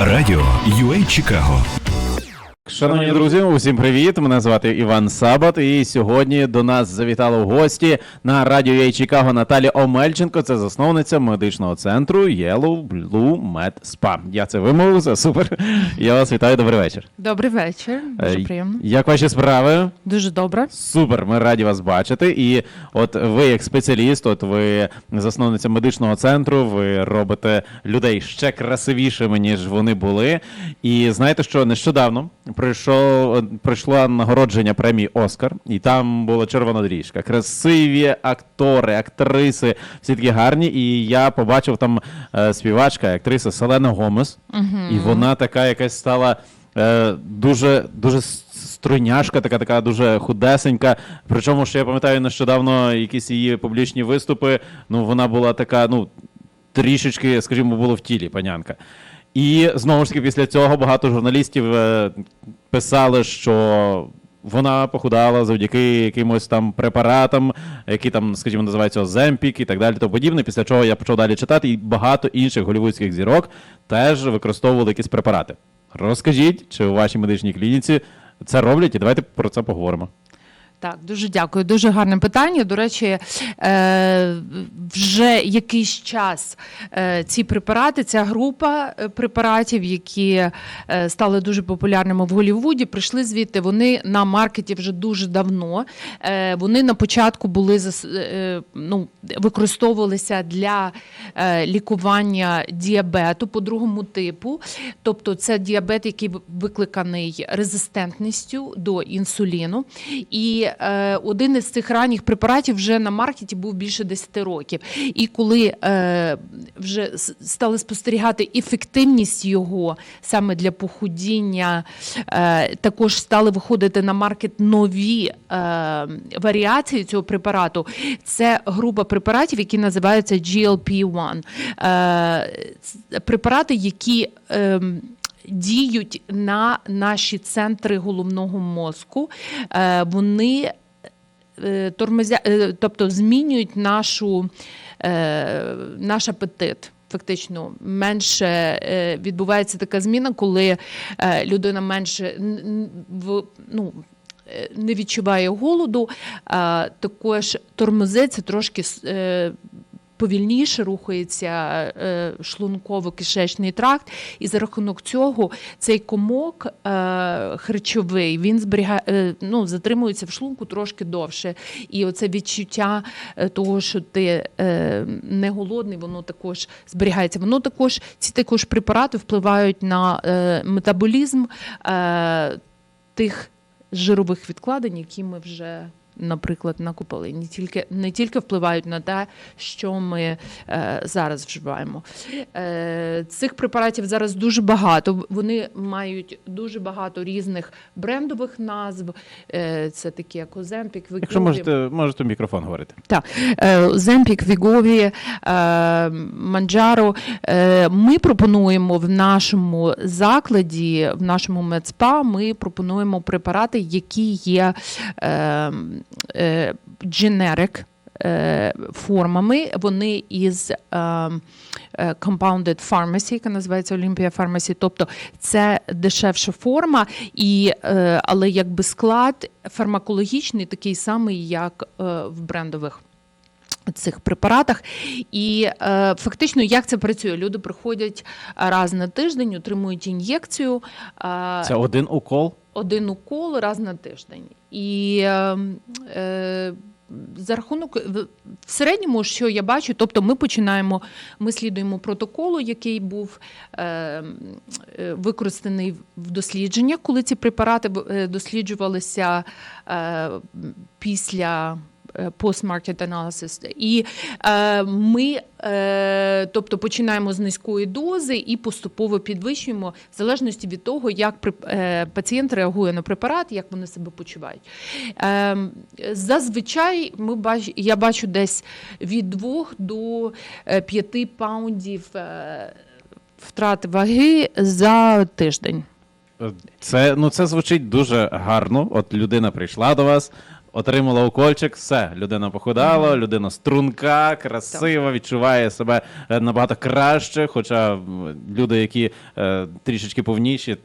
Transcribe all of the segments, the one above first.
Радіо UA Чикаго. Шановні друзі, усім привіт! Мене звати Іван Сабат, і сьогодні до нас завітала в гості на радіо «Ей Чикаго Наталі Омельченко. Це засновниця медичного центру Yellow Blue Med Spa. Я це вимовив, це супер. Я вас вітаю, добрий вечір. Добрий вечір. Дуже Е, приємно. Як ваші справи? Дуже добре. Супер, ми раді вас бачити. І от ви, як спеціаліст, от ви засновниця медичного центру, ви робите людей ще красивішими, ніж вони були. І знаєте, що нещодавно прийшов прийшло нагородження премії Оскар, і там була червона доріжка. Красиві актори, актриси, всі такі гарні. І я побачив там е, співачка, актриса Селена Гомес, і вона така якась стала. Е, дуже дуже с- така така дуже худесенька. Причому що я пам'ятаю нещодавно якісь її публічні виступи. Ну вона була така, ну трішечки, скажімо, було в тілі панянка. І знову ж таки, після цього багато журналістів е, писали, що вона похудала завдяки якимось там препаратам, які там, скажімо, називаються Оземпік і так далі, то подібне. Після чого я почав далі читати, і багато інших голівудських зірок теж використовували якісь препарати. Розкажіть, чи у вашій медичній клініці це роблять, і давайте про це поговоримо. Так, дуже дякую. Дуже гарне питання. До речі, е, вже якийсь час е, ці препарати, ця група е, препаратів, які стали дуже популярними в Голлівуді, прийшли звідти. Вони на маркеті вже дуже давно. Вони на початку були ну, використовувалися для лікування діабету по другому типу. Тобто, це діабет, який викликаний резистентністю до інсуліну. І е, один із цих ранніх препаратів вже на маркеті був більше 10 років. І коли е, вже стали спостерігати ефективність його саме для похудіння, е, також стали виходити на маркет нові е, варіації цього препарату. Це група препаратів, які називаються GLP-1. Е, препарати, які ем, діють на наші центри головного мозку. Е, Вони е, тормозя, е, тобто змінюють нашу, наш апетит. Фактично менше відбувається така зміна, коли людина менше ну. Не відчуває голоду, також тормозиться трошки повільніше рухається е, шлунково-кишечний тракт, і за рахунок цього цей комок е, харчовий він зберігає, е, ну, затримується в шлунку трошки довше. І оце відчуття того, що ти не голодний, воно також зберігається. Воно також ці також препарати впливають на метаболізм тих жирових відкладень, які ми вже. Наприклад, накупили не тільки не тільки впливають на те, що ми е, зараз вживаємо. Е, цих препаратів зараз дуже багато. Вони мають дуже багато різних брендових назв. Е, це такі як Оземпік, Якщо можете, можете мікрофон говорити. так, е, Земпік, Вігові, е, Манджаро. Е, Ми пропонуємо в нашому закладі, в нашому медспа, ми пропонуємо препарати, які є е, е, Формами вони із е, е, compounded pharmacy, яка називається Olympia Pharmacy, тобто це дешевша форма, і, е, але якби склад фармакологічний такий самий, як в брендових цих препаратах. І е, фактично, як це працює? Люди приходять раз на тиждень, отримують ін'єкцію. Е, Це один укол. Один укол раз на тиждень. І е, е, за рахунок в середньому, що я бачу, тобто ми починаємо, ми слідуємо протоколу, який був е, е, використаний в дослідженнях, коли ці препарати е, досліджувалися е, після. Е, Post-market analysis. І е, ми е, тобто починаємо з низької дози і поступово підвищуємо в залежності від того, як е, пацієнт реагує на препарат, як вони себе почувають. Е, зазвичай ми бач, я бачу десь від 2 до 5 паундів е, втрати ваги за тиждень. Це, ну, це звучить дуже гарно. От людина прийшла до вас, Отримала укольчик, все, людина похудала, людина струнка, красива, відчуває себе е, набагато краще. Хоча люди, які е, трішечки повніші,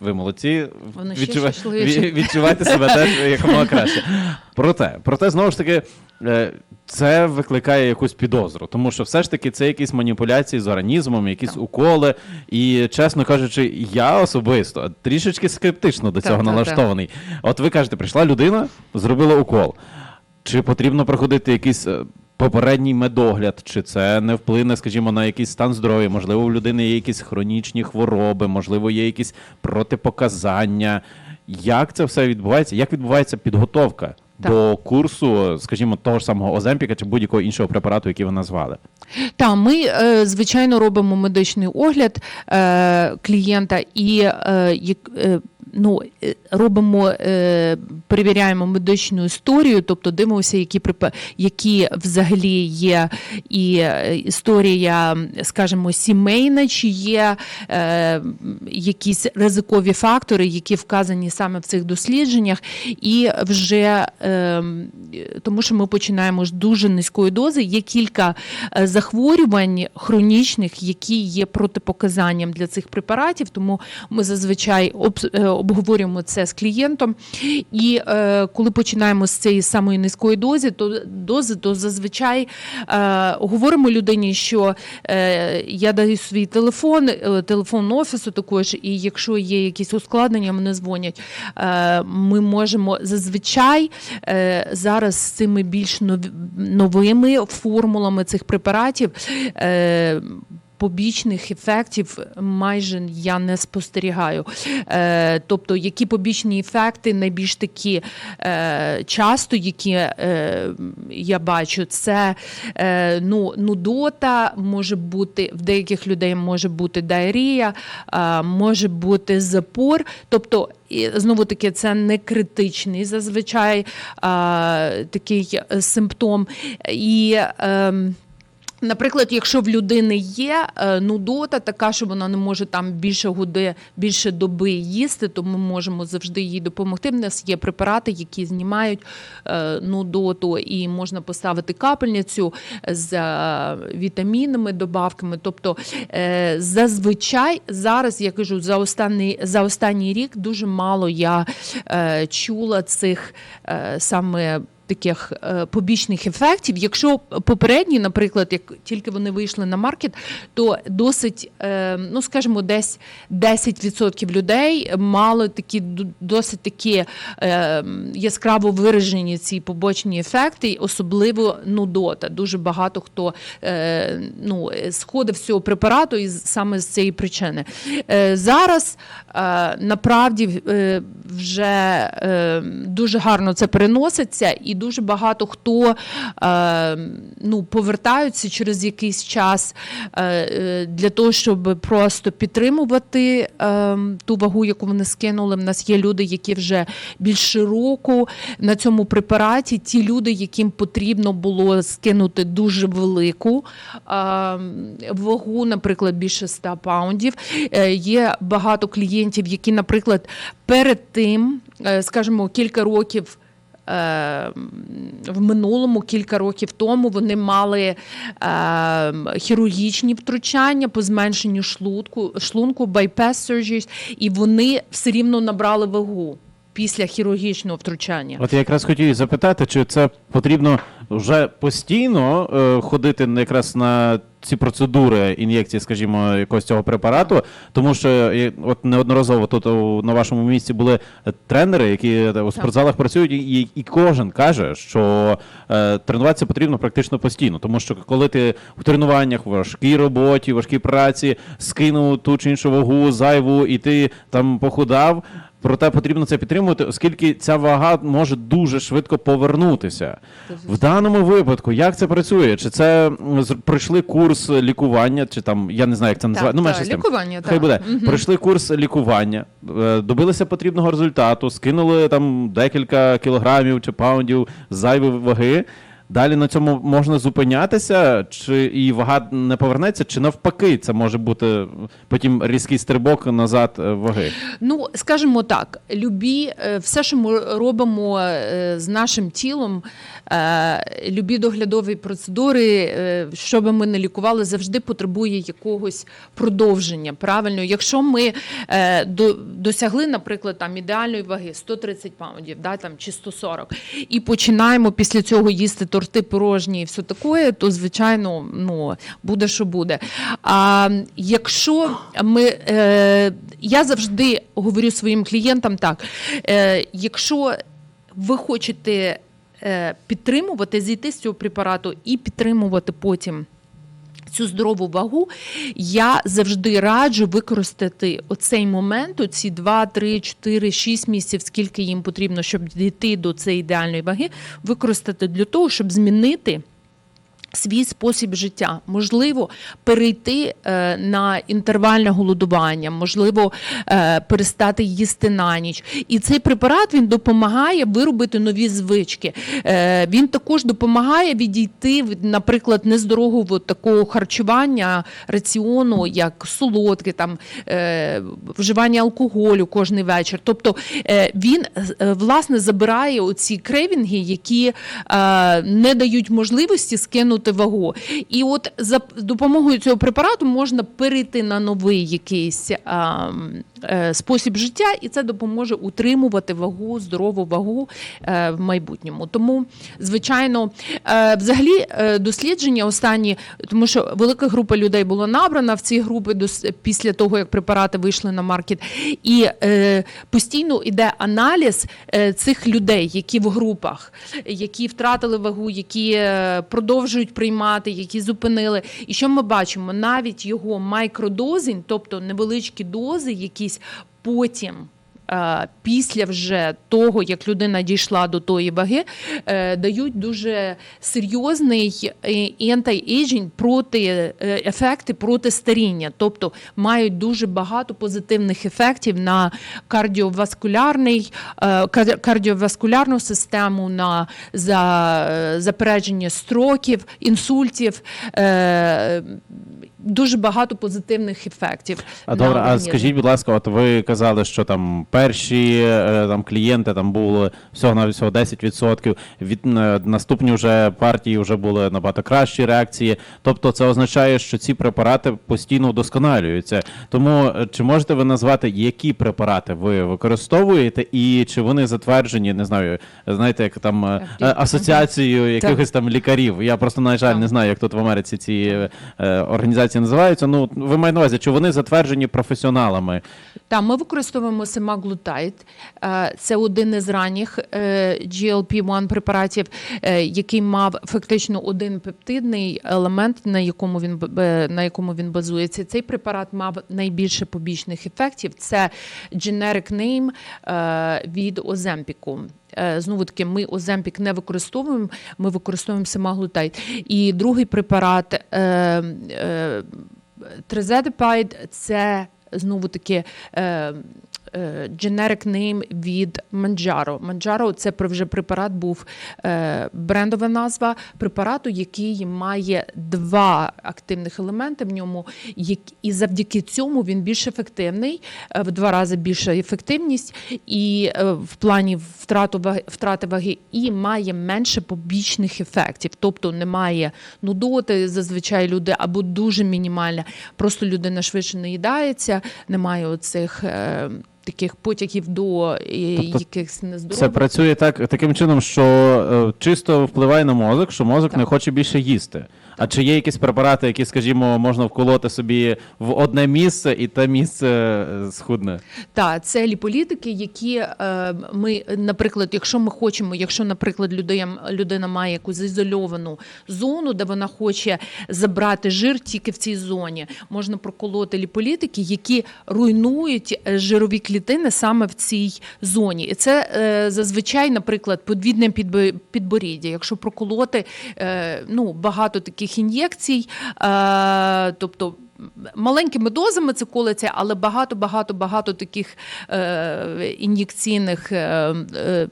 ви молодці, Вони ще відчува- відчувайте себе теж якомога краще. Проте, проте, знову ж таки, е, це викликає якусь підозру, тому що все ж таки це якісь маніпуляції з організмом, якісь уколи. І, чесно кажучи, я особисто трішечки скептично до Так, цього так, налаштований. От ви кажете, прийшла людина, зробила укол. Чи потрібно проходити якийсь е, попередній медогляд, чи це не вплине, скажімо, на якийсь стан здоров'я? Можливо, у людини є якісь хронічні хвороби, можливо, є якісь протипоказання. Як це все відбувається? Як відбувається підготовка Так. до курсу, скажімо, того ж самого Оземпіка чи будь-якого іншого препарату, який ви назвали? Та ми е, звичайно робимо медичний огляд е, клієнта і е, ну, е, робимо, е, перевіряємо медичну історію, тобто дивимося, які які взагалі є і е, історія, скажімо, сімейна, чи є якісь ризикові фактори, які вказані саме в цих дослідженнях, і вже тому, що ми починаємо з дуже низької дози. Є кілька захворювань хронічних, які є протипоказанням для цих препаратів. Тому ми зазвичай обговорюємо це з клієнтом. І е, коли починаємо з цієї самої низької дози, то дози, то зазвичай е, говоримо людині, що е, я даю свій телефон, е, телефон офісу також, і якщо є якісь ускладнення, мене дзвонять. Е, ми можемо зазвичай е, зараз з цими більш новими формулами цих препаратів. Е, Побічних ефектів майже я не спостерігаю. Е, тобто, які побічні ефекти найбільш такі е, часто, які е, я бачу, це е, ну, нудота, може бути в деяких людей може бути діарія, е, може бути запор. Тобто, і, знову таки, це не критичний зазвичай е, такий симптом. І е, Наприклад, якщо в людини є е, нудота, така, що вона не може там більше годи, більше доби їсти, то ми можемо завжди їй допомогти. В нас є препарати, які знімають е, нудоту, і можна поставити капельницю з е, вітамінами, добавками. Тобто зазвичай зараз я кажу, за останній за останній рік дуже мало я чула цих саме таких е, побічних ефектів. Якщо попередні, наприклад, як тільки вони вийшли на маркет, то досить, е, ну скажімо, десь 10% людей мали такі досить такі е, яскраво виражені ці побочні ефекти, і особливо нудота. Дуже багато хто ну, сходив з цього препарату із саме з цієї причини. Зараз направді вже дуже гарно це переноситься, і дуже багато хто е, ну, повертаються через якийсь час е, е, для того, щоб просто підтримувати е, ту вагу, яку вони скинули. В нас є люди, які вже більше року на цьому препараті. Ті люди, яким потрібно було скинути дуже велику е, вагу, наприклад, більше 100 паундів. Е, Є багато клієнтів, які, наприклад, перед тим, е, скажімо, кілька років. Е, В минулому кілька років тому вони мали е, хірургічні втручання по зменшенню шлунку, шлунку bypass surgeries, і вони все рівно набрали вагу після хірургічного втручання. От я якраз хотів запитати, чи це потрібно вже постійно е, ходити якраз на ці процедури ін'єкції, скажімо, якогось цього препарату, тому що от неодноразово тут у- на вашому місці були тренери, які е, у спортзалах працюють, і, і кожен каже, що е, тренуватися потрібно практично постійно, тому що коли ти в тренуваннях, в важкій роботі, важкій праці скинув ту чи іншу вагу, зайву, і ти там похудав. Проте потрібно це підтримувати, оскільки ця вага може дуже швидко повернутися. В даному випадку, як це працює? Чи це з- пройшли курс лікування, чи там я не знаю, як це називається. Ну, менше з тим. лікування, Хай так. буде. Пройшли курс лікування, е, добилися потрібного результату, скинули там декілька кілограмів чи паундів зайвої ваги. Далі на цьому можна зупинятися, чи і вага не повернеться, чи навпаки, це може бути потім різкий стрибок назад е, ваги. Ну, скажімо так, любі, е, все, що ми робимо е, з нашим тілом, любі доглядові процедури, що би ми не лікували, завжди потребує якогось продовження. Правильно, якщо ми досягли, наприклад, там ідеальної ваги 130 паундів, да, там, чи 140, і починаємо після цього їсти торти, порожні і все таке, то звичайно ну, буде, що буде. А якщо ми, е, я завжди говорю своїм клієнтам так: е, якщо ви хочете е, підтримувати, зійти з цього препарату і підтримувати потім. Цю здорову вагу я завжди раджу використати оцей момент, оці 2, 3, 4, 6 місяців, скільки їм потрібно, щоб дійти до цієї ідеальної ваги, використати для того, щоб змінити. Свій спосіб життя, можливо, перейти е, на інтервальне голодування, можливо, е, перестати їсти на ніч. І цей препарат він допомагає виробити нові звички. Е, він також допомагає відійти від, наприклад, нездорового такого харчування, раціону, як солодке, там е, вживання алкоголю кожен вечір. Тобто е, він е, власне забирає оці крейвінги, які е, не дають можливості скинути вагу. І от за допомогою цього препарату можна перейти на новий якийсь а, е, спосіб життя, і це допоможе утримувати вагу, здорову вагу е, в майбутньому. Тому, звичайно, е, взагалі е, дослідження останні, тому що велика група людей була набрана в ці групи дос- після того, як препарати вийшли на маркет, і е, постійно йде аналіз е, цих людей, які в групах, які втратили вагу, які е, продовжують приймати, які зупинили. І що ми бачимо? Навіть його майкродозінь, тобто невеличкі дози, якісь потім. Е, Після вже того, як людина дійшла до тої ваги, е, дають дуже серйозний антиейджінг проти е, ефекти проти старіння, тобто мають дуже багато позитивних ефектів на кардіоваскулярний, кардіоваскулярну систему, на запередження строків, інсультів. Дуже багато позитивних ефектів. А добре, а скажіть, будь ласка, от ви казали, що там перші е, там клієнти там було всього на всього 10%, від е, наступні вже партії вже були набагато кращі реакції. Тобто це означає, що ці препарати постійно вдосконалюються. Тому е, чи можете ви назвати, які препарати ви використовуєте, і чи вони затверджені, не знаю, знаєте, як там асоціацією якихось там лікарів? Я просто на жаль Так. не знаю, як тут в Америці ці е, організації називаються. Ну ви маєте на увазі, чи вони затверджені професіоналами? Так, ми використовуємо семаглутайд. Це один із ранніх е, GLP-1 препаратів, е, який мав фактично один пептидний елемент, на якому він на якому він базується. Цей препарат мав найбільше побічних ефектів. Це generic name е, від Оземпіку. Е, Знову таки, ми Оземпік не використовуємо, ми використовуємо семаглутайд. І другий препарат е, е, Трезедепайд це знову таки. Е, Generic name від Manjaro. Manjaro – це вже препарат був е, брендова назва препарату, який має два активних елементи в ньому, і завдяки цьому він більш ефективний, е, в два рази більша ефективність і в плані втрату ваги, втрати ваги, і має менше побічних ефектів. Тобто немає нудоти, зазвичай люди або дуже мінімальна. Просто людина швидше не їдається, немає оцих. Таких потягів до Тобто якихось Це працює так таким чином, що е, чисто впливає на мозок, що мозок Так. не хоче більше їсти. А чи є якісь препарати, які, скажімо, можна вколоти собі в одне місце, і те місце е, схудне? Так, це ліполітики, які е, ми, наприклад, якщо ми хочемо, якщо, наприклад, людина, людина має якусь ізольовану зону, де вона хоче забрати жир тільки в цій зоні, можна проколоти ліполітики, які руйнують е, жирові клітини саме в цій зоні. І це зазвичай, наприклад, подвідне підбо- підборіддя. Якщо проколоти ну, багато таких ін'єкцій, е, тобто. Маленькими дозами це колиться, але багато, багато, багато таких е, ін'єкційних е, е,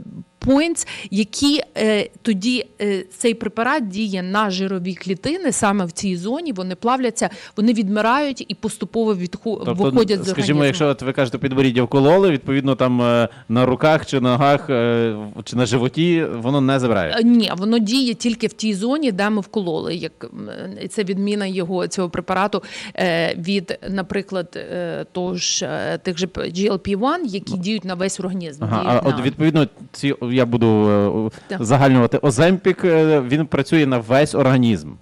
points, які е, тоді е, цей препарат діє на жирові клітини саме в цій зоні. Вони плавляться, вони відмирають і поступово відху... Тобто, виходять з скажімо, якщо от ви кажете, підборіддя вкололи, відповідно там е, на руках чи ногах е, чи на животі воно не забирає. Е, Ні, воно діє тільки в тій зоні, де ми вкололи. Як е, це відміна його цього препарату е, від, наприклад, е, того ж е, тих же GLP-1, які діють на весь організм. Ага, а от відповідно, ці я буду е, Так. загальнювати. Оземпік е, він працює на весь організм.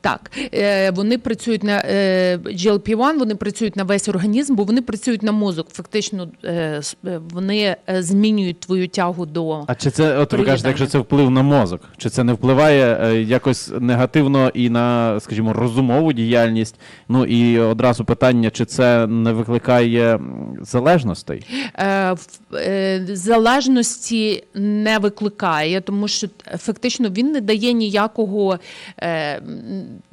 Так, е, вони працюють на е, GLP-1, вони працюють на весь організм, бо вони працюють на мозок. Фактично, е, вони змінюють твою тягу до А чи це, от ви кажете, якщо це вплив на мозок, чи це не впливає якось негативно і на, скажімо, розумову діяльність? Ну і одразу питання, чи це не викликає залежностей? Залежності не викликає, тому що фактично він не дає ніякого.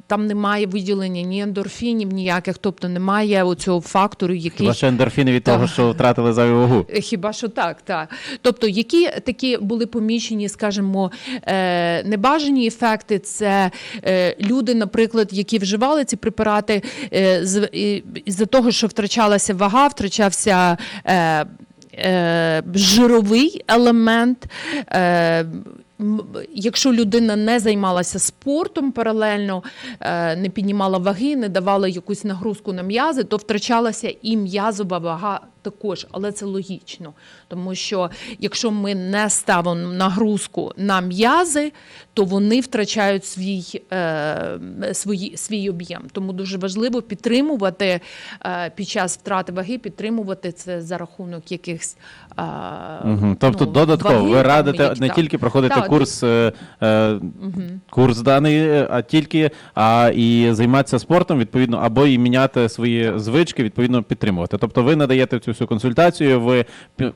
Там немає виділення ні ендорфінів, ніяких, тобто немає оцього фактору, який Хіба що ендорфіни від Так. того, що втратили зайву вагу? Е, Хіба що так, так. Тобто, які такі були помічені, скажімо, е, небажані ефекти, це е, люди, наприклад, які вживали ці препарати з- і- із-за того, що втрачалася вага, втрачався. Жировий елемент. Якщо людина не займалася спортом паралельно, е, не піднімала ваги, не давала якусь нагрузку на м'язи, то втрачалася і м'язова вага також, але це логічно, тому що якщо ми не ставимо нагрузку на м'язи, то вони втрачають свій, е, свої, свій об'єм. Тому дуже важливо підтримувати е, під час втрати ваги, підтримувати це за рахунок якихось. Е, Угу. Тобто ну, додатково ваги ви радите не там. тільки проходити Так, курс, е, е, курс даний, е, а тільки а і займатися спортом, відповідно, або і міняти свої звички, відповідно підтримувати. Тобто ви надаєте цю всю консультацію. Ви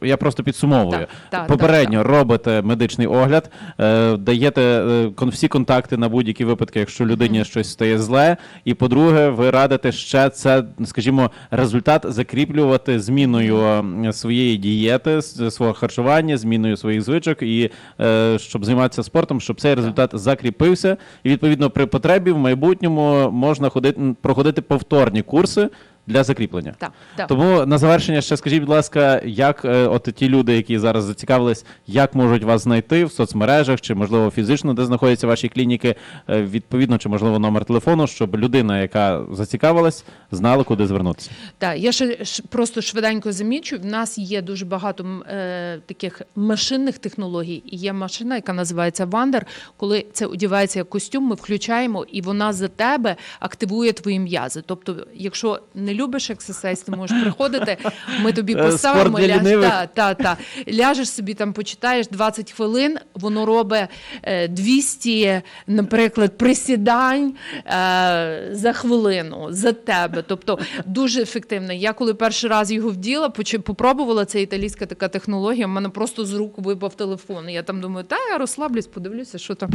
я просто підсумовую. Так, так, Попередньо робите медичний огляд, е, даєте е, всі контакти на будь-які випадки, якщо людині щось стає зле. І по-друге, ви радите ще це, скажімо, результат закріплювати зміною своєї дієти, свого харчування, зміною своїх звичок, і е, щоб займатися спортом, щоб цей результат закріпився. І відповідно при потребі в майбутньому можна ходити проходити повторні курси для закріплення. Так, так. Тому на завершення ще скажіть, будь ласка, як е, от ті люди, які зараз зацікавились, як можуть вас знайти в соцмережах чи можливо фізично, де знаходяться ваші клініки, е, відповідно, чи можливо номер телефону, щоб людина, яка зацікавилась, знала, куди звернутися. Так, я ще ш- просто швиденько замічу. В нас є дуже багато м, е, таких машинних технологій. І є машина, яка називається Вандер. Коли це одягається як костюм, ми включаємо, і вона за тебе активує твої м'язи. Тобто, якщо не любиш ексерсайз, ти можеш приходити. Ми тобі Е, поставимо ляж, та, та, та. ляжеш собі там, почитаєш 20 хвилин. Воно робить е, 200, наприклад, присідань е, за хвилину за тебе. Тобто дуже ефективно. Я коли перший раз його вділа, попробувала це італійська така технологія. в мене просто з рук випав телефон. Я там думаю, та я розслаблюсь, подивлюся, що там.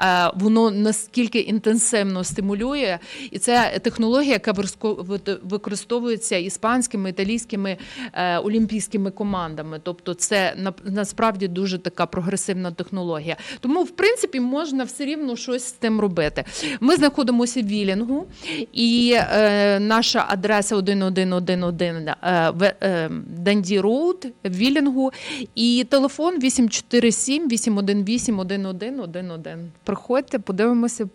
Е, воно наскільки інтенсивно стимулює, і це технологія, яка вит- використовується іспанськими, італійськими е, олімпійськими командами. Тобто, це на- насправді дуже така прогресивна технологія. Тому, в принципі, можна все рівно щось з тим робити. Ми знаходимося в Вілінгу, і е, наша адреса 1111 е, е, Данді Роуд в Вілінгу. І телефон 847 818 1111. Приходьте, подивимося,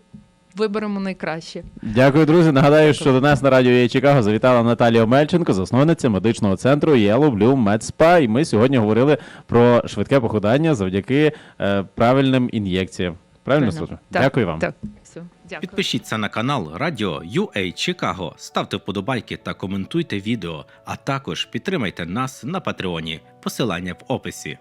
виберемо найкраще. Дякую, друзі. Нагадаю, що до нас на радіо «Я Чикаго завітала Наталія Омельченко, засновниця медичного центру Yellow Blue Med І ми сьогодні говорили про швидке похудання завдяки е, правильним ін'єкціям. Правильно служу? Так, Дякую вам. Так, все, дякую. Підпишіться на канал Радіо UA Чикаго, ставте вподобайки та коментуйте відео, а також підтримайте нас на Патреоні. Посилання в описі.